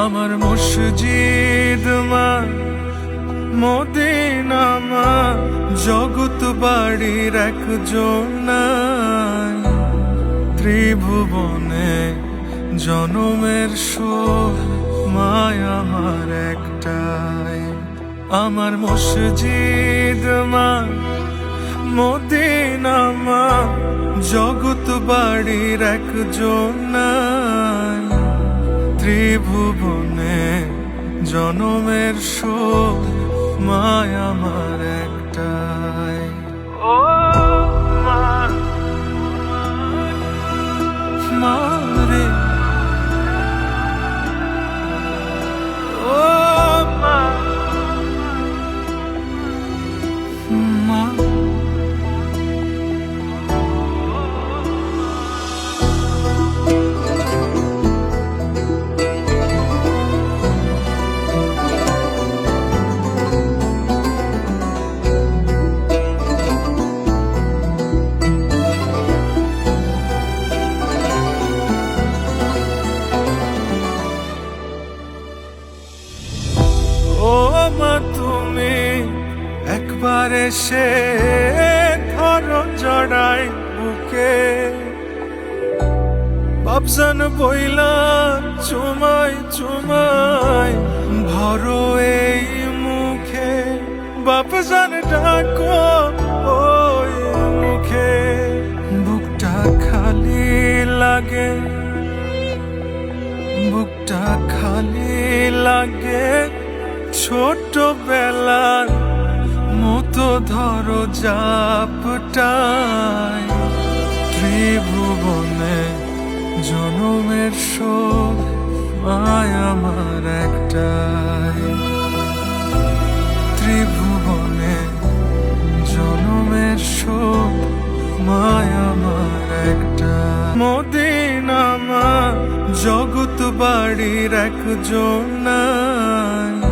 আমার মসজিদ মা, মদিনা মা, জগৎ বাড়ির একজন ত্রিভুবনে জনমের শোক মায় আমার একটাই। আমার মসজিদ মা, মদিনা মা, জগৎ বাড়ির একজন ত্রিভুবনে জনমের সুখ মায় আমার একটাই। ও মা ও তুমি একবার এসে ধরো জড়াই বুকে। বাবজান বইলা, চুমাই চুমাই ভরো এই মুখে। বাপজান ডাকো ছোটবেলার মতো ধরো জাপটাই। ত্রিভুবনে জনমের শোক মায় আমার একটাই। ত্রিভুবনে জনমের শোক মায় আমার একটা মদিনা মা জগৎ বাড়ির একজন নাই।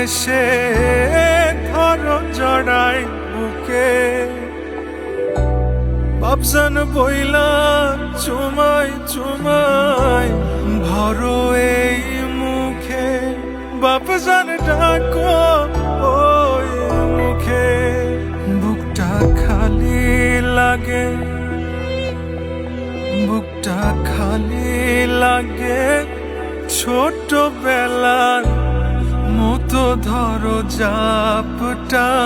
এসে ধরো জড়াই বুকে। বাবজান বইলা, চুমাই চুমাই ভরো এই মুখে। বাপজান ডাকো, ওই মুখে। বুকটা খালি লাগে, বুকটা খালি লাগে ছোটবেলার মতো ধরো জাপটাই,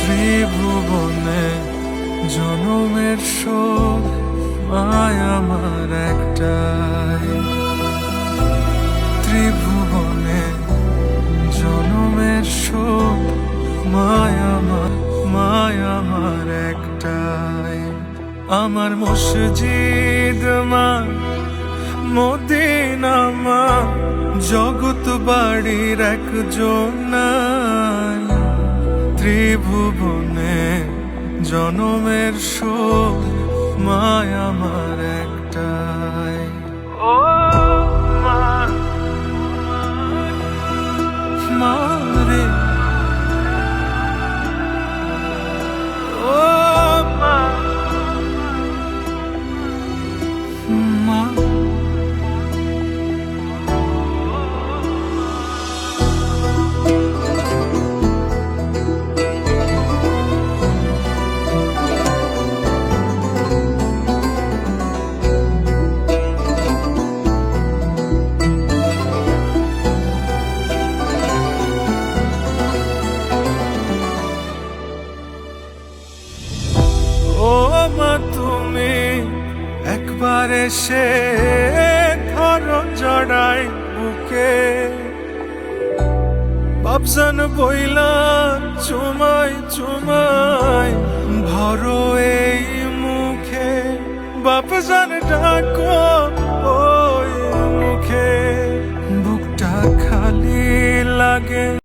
ত্রিভুবনে জনমের শোক মায় আমার একটাই। ত্রিভুবনে জনমের শোক মায় আমার মায় আমার একটাই। আমার মসজিদ মা মদিনা মা জগৎ বাড়ির একজন ত্রিভুবনে জনমের শোক মায় একটাই এসে ধরো জড়াই বুকে। বাপজান বইলা, চুমাই চুমাই ভরো এই মুখে। বাপজান ডাকো, ওই মুখে। বুকটা খালি লাগে